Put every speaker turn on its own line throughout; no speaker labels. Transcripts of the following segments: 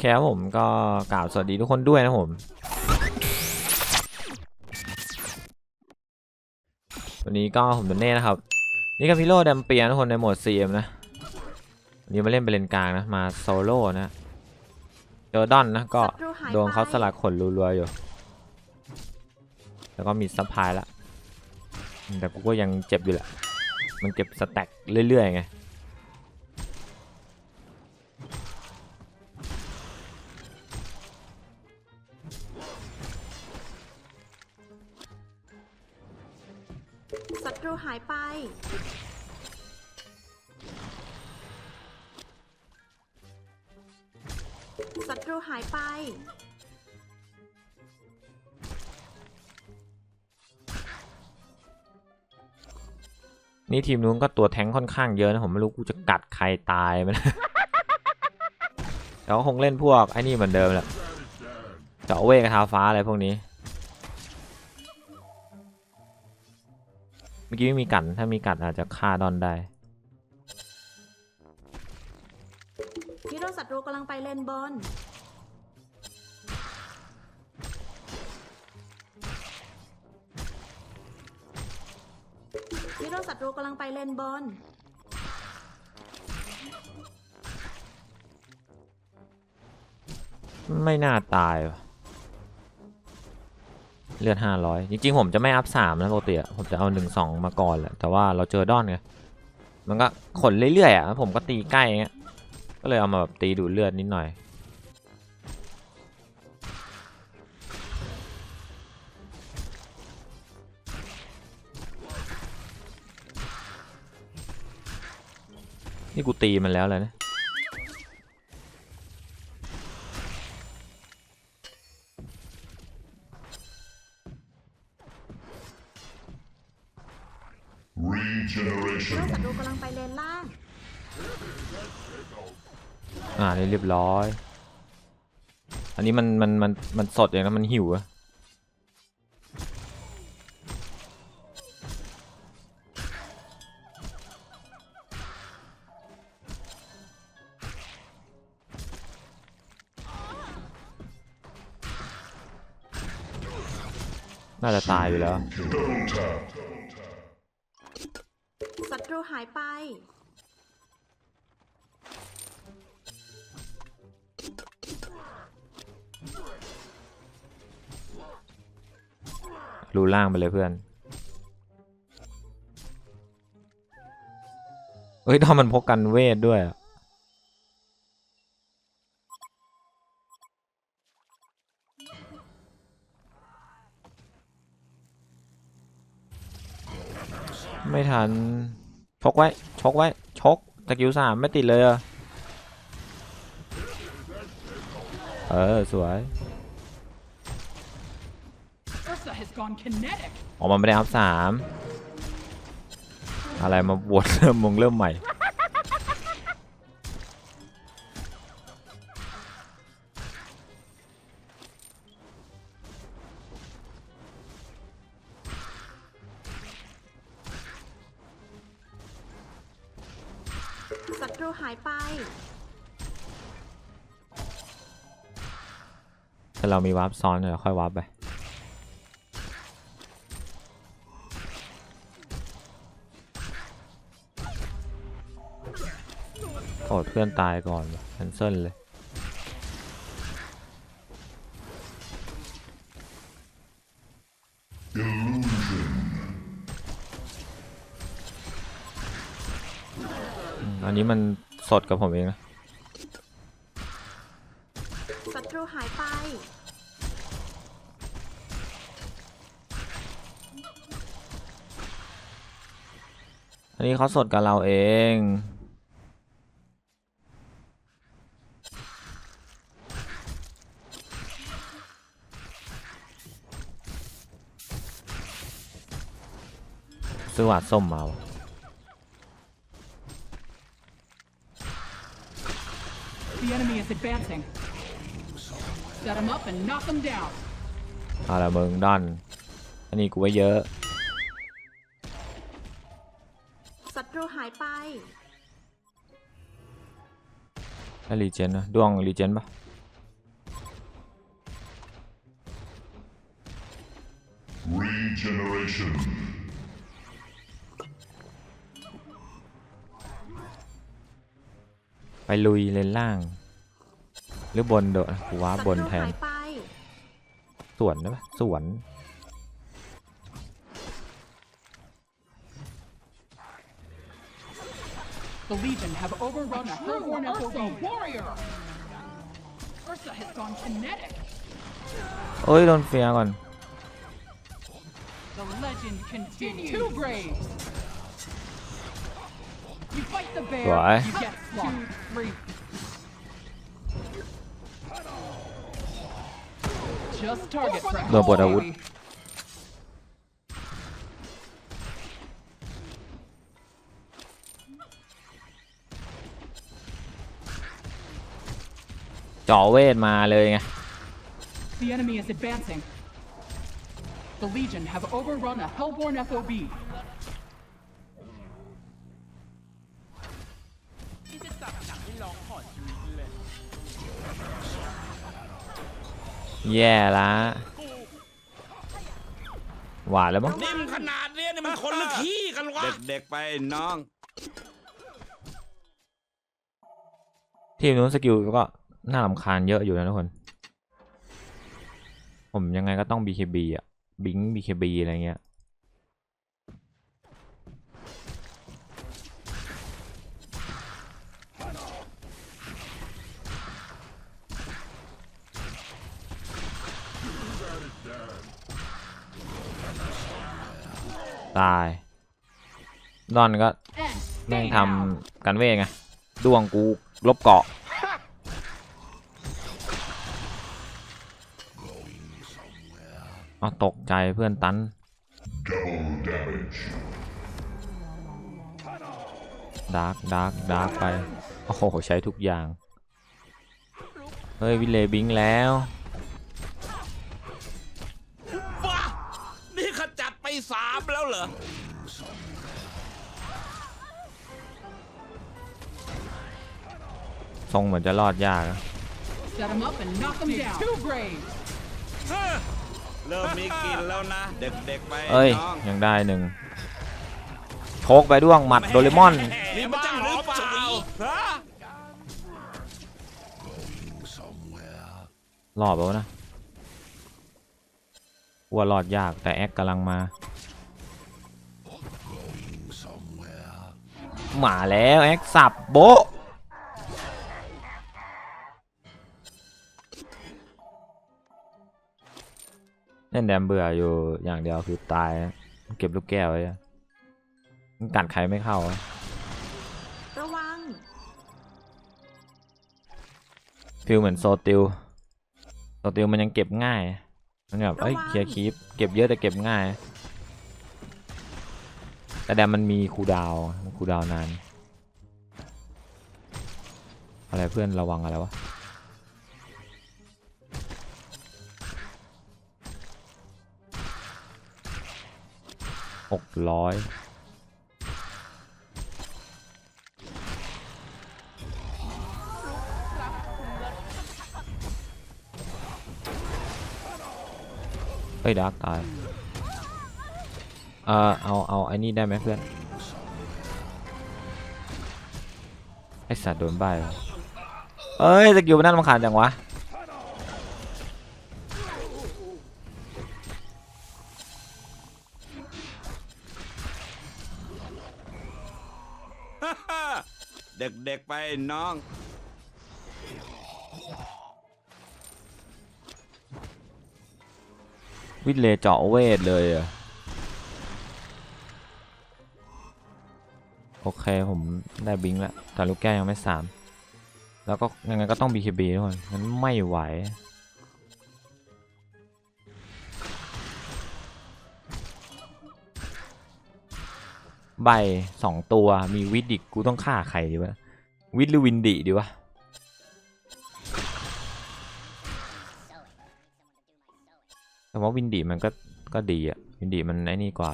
เคครับผมก็กล่าวสวัสดีทุกคนด้วยนะผม วันนี้ก็ผมเป็นเน่นะครับ นี่ก็พิโร่แดมเปียนทุกคนในโหมด CM นะวันนี้มาเล่นเป็นเลนกลางนะ มาโซโล่นะเจอดอนนะก็โดนเขาสลักขนรัวๆอยู่ แล้วก็มีซัพพลายละแต่กูก็ยังเจ็บอยู่แหละ มันเก็บสแต็กเรื่อยๆไงา
ยไป ศัตรูหายไป
นี่ทีมนู้นก็ตัวแท้งค่อนข้างเยอะนะ ผมไม่รู้กูจะกัดใครตายไหมนะแต่ก็คงเล่นพวกไอ้นี่เหมือนเดิมแหละเจาะเวกทาฟ้าอะไรพวกนี้ มื่อกี้ไม่มีกัดถ้ามีกัดอาจจะฆ่าดอนได้
ฮีโร่ศัตรูกำลังไปเลนบน ฮีโร่ศัตรูกำลังไปเลนบน
ไม่น่าตายว่ะ เลือดห้าร้อยจริงๆผมจะไม่อัพสามนะปกติผมจะเอาหนึ่งสองมาก่อนแหละแต่ว่าเราเจอดอนไงมันก็ขนเรื่อยๆอะแล้วผมก็ตีใกล้เงี้ยก็เลยเอามาแบบตีดูดเลือดนิดหน่อยนี่กูตีมันแล้วเลยนะ
Regeneration.
ศัตรูกำลังไปเลนล่าง
อ่านี่เรียบร้อย อันนี้มันมันมันมันสดอย่างนั้นมันหิวอะน่าจะตายอยู่แล้ว
Double tap.
ศัตรูหายไป
รูล่างไปเลยเพื่อน เฮ้ยถ้ามันพกกันเวทด้วยอะไม่ทัน ชกไว้ ชกไว้ ชกตะกิ้วสามไม่ติดเลยอะเออ สวย
Ursa has gone kinetic.
ออกมาไม่ได้อัพสามอะไรมาบวชเริ่มมงเริ่มใหม่
ตรูหายไป
ถ้าเรามีวาร์ปซ้อนเดี๋ยวค่อยวาร์ปไป โอ้เพื่อนตายก่อนแคนเซิลเลย
Illusion.
อืมอั นนี้มันสดกับผมเองนะ
ศัตรูหายไป
อันนี้เขาสดกับเราเอง ซื้อหวาดส้มมา
The enemy is advancing. Set them up and knock them down.
เอาละมึงดันอันนี้กูไว้เยอะ
ศัตรูหายไป
แล้วรีเจนนะดวงรีเจนปะ ไปลุยเลนล่าง หรือบนโดดกูว้า
ศั
บน
ตรู
แทน
หายไป
สวนได้ปะสวน
The Legion have overrun a Hellborn FOB. warrior! Ursa has gone kinetic.
เอ้ยโดนเฟียร์ก่อน
The legend continues. Two graves. Bear,
Why?
Two, Just target
No, but I would.
The enemy is advancing. The Legion have overrun a Hellborn FOB.
แย่ละหวานแล้วมั้ง
นิ่มขนาดเนี้ยนี่มันคนหรือขี้กันวะ
เด็กๆไปน้อง
ทีมนู้นสกิลก็น่าลำคาญเยอะอยู่นะทุกคน ผมยังไงก็ต้อง BKB อะ บิง BKB อะไรเงี้ย ตายดอนก็แม่งทำกันเวทไงดวงกูลบเกาะเอาตกใจเพื่อนตันดาร์กดาร์กดาร์กไป โอ้โห ใช้ทุกอย่าง เฮ้ย วิเลบิงแล้ว ทรงเหมือนจะรอดยากนะ
Set them up and knock them down. Two graves.
เริ่มมีกลินแล้วนะ เด็กๆไป
เอ้ย
น้อง
ยังได้หนึ่งโชกไปด้วงหมัดโดเรมอน
นี่มันจะหรือเปล่าฮะ
รอดปะวะนะว่ารอดยากแต่แอคกำลังมา มาแล้วแอคสับโบะ เล่นแดมเบื่ออยู่อย่างเดียวคือตายนะเก็บลูกแก้วไว้อะมันกัดใครไม่เข้าอะ
ระวัง
ฟิลเหมือนโซติลโซติลมันยังเก็บง่ายมันแบบเอ้ย
ระวัง
เคลียร์คีปเก็บเยอะแต่เก็บง่าย แต่แดมมันมีคูลดาวน์มันคูลดาวน์นาน อะไรเพื่อนระวังอะไรวะ หกร้อยเฮ้ยดาร์กตายเออเอาเอาไอ้นี่ได้ไหมเพื่อน ไอสัตว์โดนใบเอเอ้ยสกิลมันน่ารำคาญจังวะ
เด็กๆไปน้อง
วิทเลเจาะเวทเลยอะโอเค ผมได้บิงแล้วแต่ลูกแก้วยังไม่สาม แล้วก็ยังไงก็ต้อง BKB ทุกคนงั้นไม่ไหว ใบสองตัวมีวิดอีกกูต้องฆ่าใครดีวะวิดหรือวินดิดีวะแต่ว่าวินดีมันก็ก็ดีอะวินดีมันไอ้นี่กว่า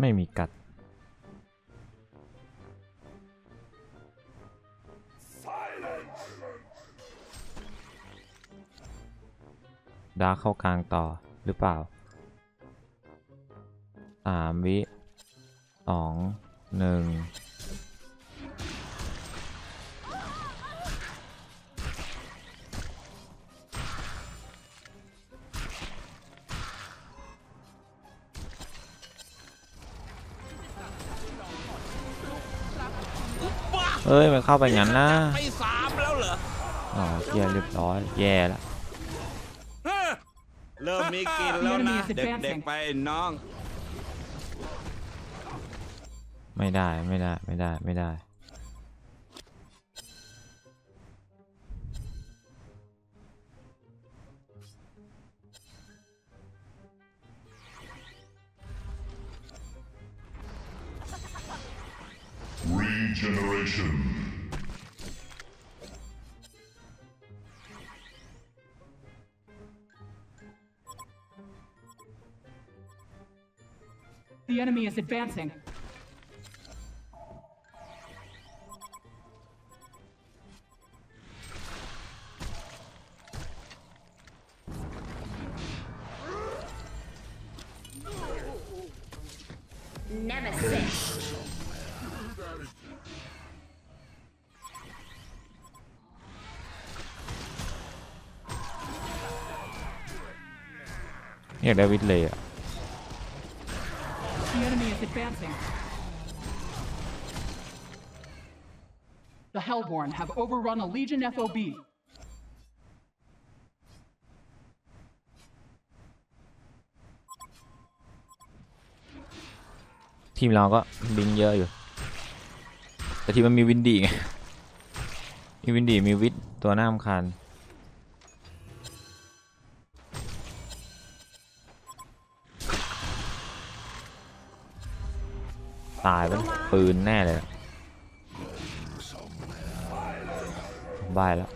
ไม่มีกัด ดาเข้ากลางต่อหรือเปล่าสามวิสองหนึ่ง เอ้ยมันเข้าไปงั้นนะ
ไปสามแล้วเหรอ
อ๋อเกียเรียบร้อยแย่แล้ว
ฮะ
เริ่มมีกลินแล้วนะเด็กๆไปน้อง
ไม่ได้ไม่ได้ไม่ได้ไม่ได้
Regeneration.
The enemy is advancing.
Nemesis
อยากได้วิทเลยอะ
The enemy is advancing. The Hellborn have overrun a Legion FOB.
ทีมเราก็บิงเยอะอยู่ แต่ทีมมันมีวินดีไง มีวินดีมีวิทตัวหน้าคาน ตายไปะปืนแน่เลยอะบายแล้ว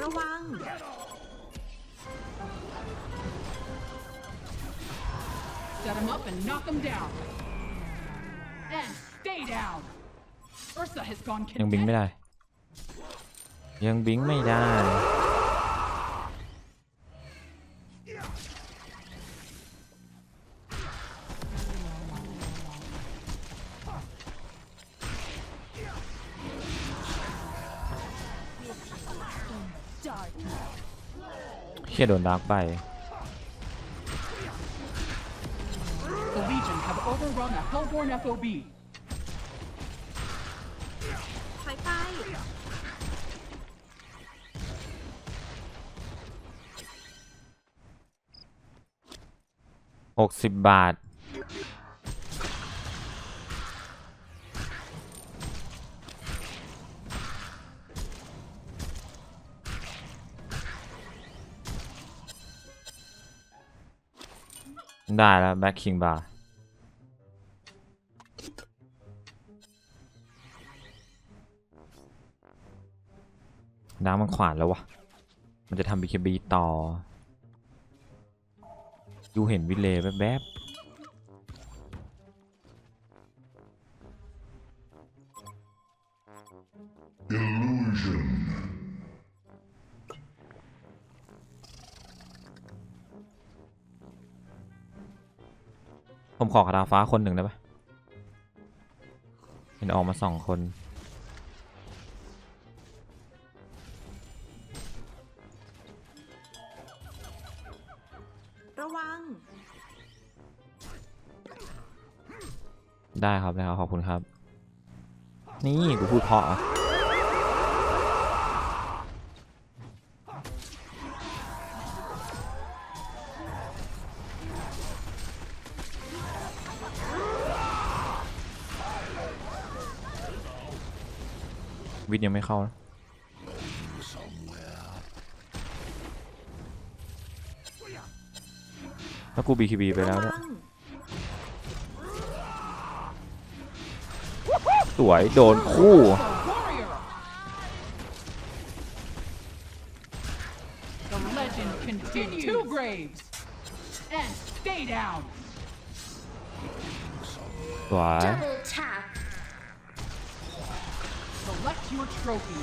ระวัง
Set them up and knock them down. And stay down. Ursa has gone
ยังบิง
content.
ไม่ได้ ยังบิงไม่ได้ เฮียโดนดาร์กไป
The Legion have overrun a Hellborn FOB.
ถอยไป
หกสิบบาท ได้แล้วแบ็คคิงบาร์น้ำมันขวานแล้ววะ มันจะทำบีเคบีต่อ ดูเห็นวิเลยแวบ ขอคาถาฟ้าคนหนึ่งได้ปะเห็นออกมาสองคน
ระวัง
ได้ครับได้ครับขอบคุณครับ นี่กูพูดเพราะอะ ยังไม่เข้านะแล้วกูบีคีบีไปแล้วนะสวย โดนคู่สวย
Double tap
Select your trophy.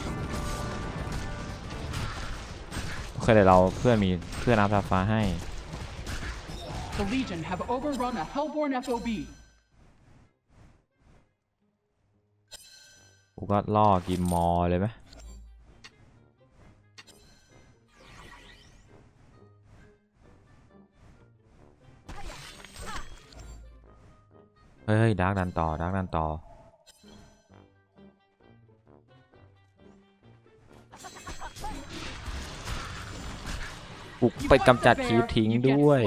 โอเคเดี๋ยวเราเพื่อนมีเพื่อนอัพดาฟ้าให้
The Legion have overrun a Hellborn FOB.
กูก็ล่อกิมมอเลยไหมเฮ้ยดาร์กดันต่อดาร์กดันต่อ บุ
ก
ไปกำจัดคิวทิ้งด้วย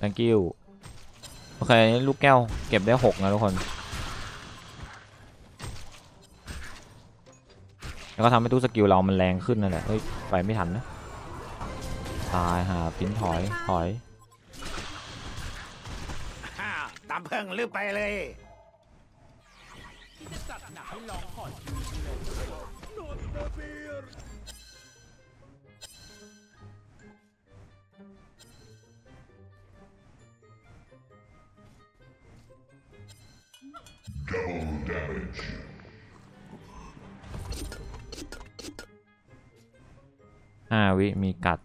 And you วั
งกิ้วโอเค ลูกแก้ว เก็บได้หกนะทุกคน แล้วก็ทำให้ตู้สกิลเรามันแรงขึ้นนั่นแหละเฮ้ยไปไม่ทันนะตายหาปิ้นถอยถอย
ฮ่าตามเพิ่งลือไปเลย
Double
ห้าวิมีกัด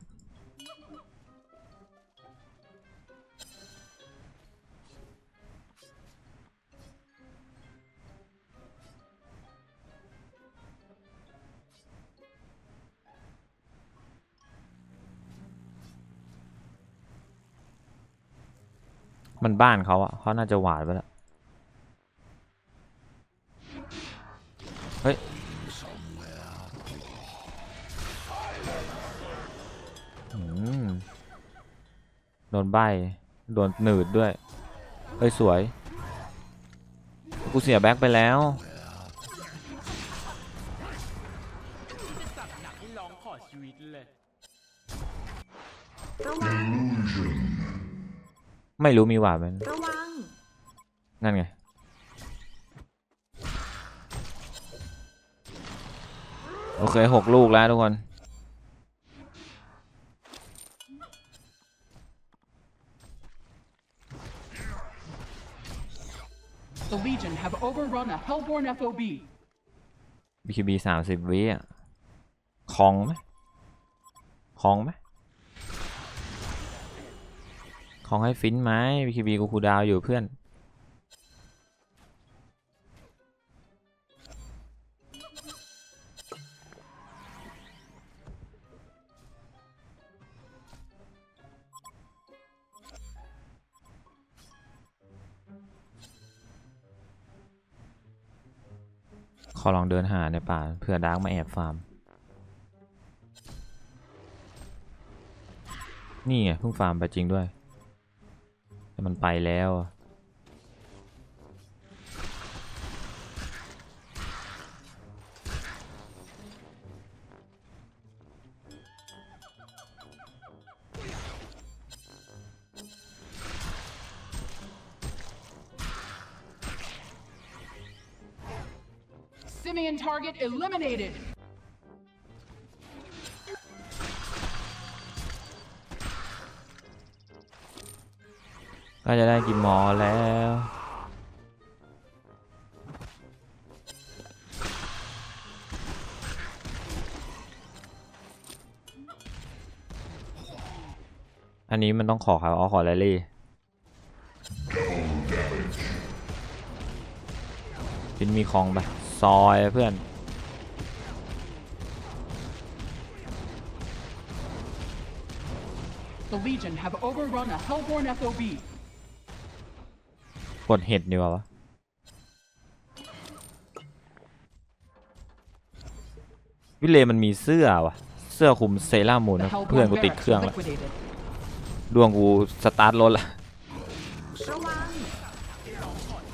มันบ้านเขาอะเขาน่าจะหวาดไปแล้ว เฮ้ย โดนใบโดนหนืดด้วยเฮ้ยสวย กูเสียแบ็คไปแล้ว
ระวัง
Illusion.
ไม่รู้มีหวาดไหม
ระวัง
นั่นไงโอเคหกลูกแล้วทุกคน
The Legion have overrun a Hellborn FOB.
BKB สามสิบวิอะคองไหมคองไหมคองให้ฟินไหม BKB กูคูดาวอยู่เพื่อน อลองเดินหาในป่าเผื่อดาร์กมาแอบฟาร์ม นี่ไงเพิ่งฟาร์มไปจริงด้วย แต่มันไปแล้ว
eliminated.
ก็จะได้กินหมอแล้วอันนี้มันต้องขอครับอ๋อขอแรลลี่ฟินมีของไปซอยเพื่อน
The Legion have overrun a Hellborn FOB.
กดเห็ดดีกว่าวะวิเลมันมีเสื้อวะเสื้อคลุมเซรามูน
The
นะเพื่อน
Hellborn
กูติด
barracks
เครื่อง
are
แล้ว
liquidated.
ดวงกูสตาร์ทรถละ
ระวัง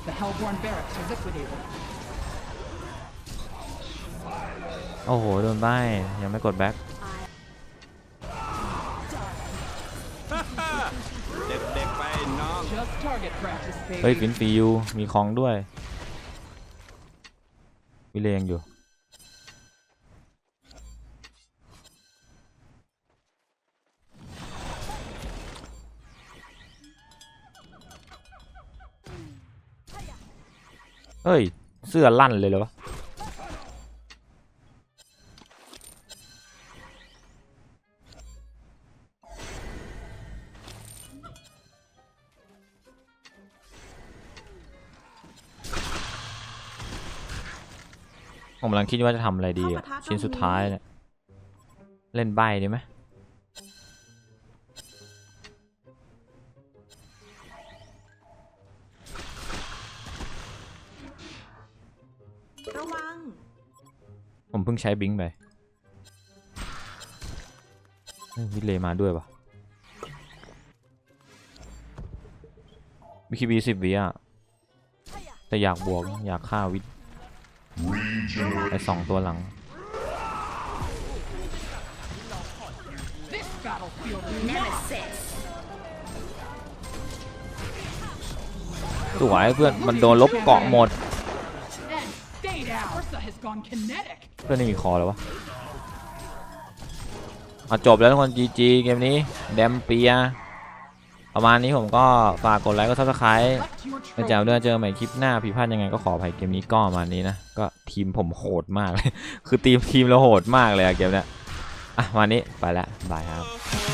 The Hellborn barracks are liquidated.
โอ้โห โดนใบยังไม่กดแบ็ค เฮ้ย
baby.
ฟินฟิวมีของด้วยวิเลงอยู่ เฮ้ย เสื้อลั่นเลยเหรอวะ ผมกำลังคิดว่าจะทำอะไรดีอะ
เข้าปะทะ
ชิ้นสุด
ตรงนี้
ท้ายเนี่ยเล่นใบดีไหม
ระวัง
ผมเพิ่งใช้บิงค์ไปเฮ้ยวิเลย์มาด้วยปะวิคีบีสิบวิอะแต่อยากบวกอยากฆ่าวิท
Regenerate.
ไอสองตัวหลัง
This battlefield is
Nemesis
สวยเพื่อนมันโดนลบเกาะหมด
and stay down. Ursa has gone kinetic.
เพื่อนไม่มีคอแล้ววะอะจบแล้วทุกคน GG เกมนี้ แดมเปีย ประมาณนี้ผมก็ฝากกดไลค์กดซับสไครต์
Collect your
เป็นแจ๋ว
trophy.
ด้วยเจอใหม่คลิปหน้าผิดพลาดยังไงก็ขออภัยเกมนี้ก็ประมาณนี้นะ ก็ ทีมผมโหดมากเลย คือทีมทีมเราโหดมากเลยอะเกมเนี้ยอะวันนี้ไปละบายครับ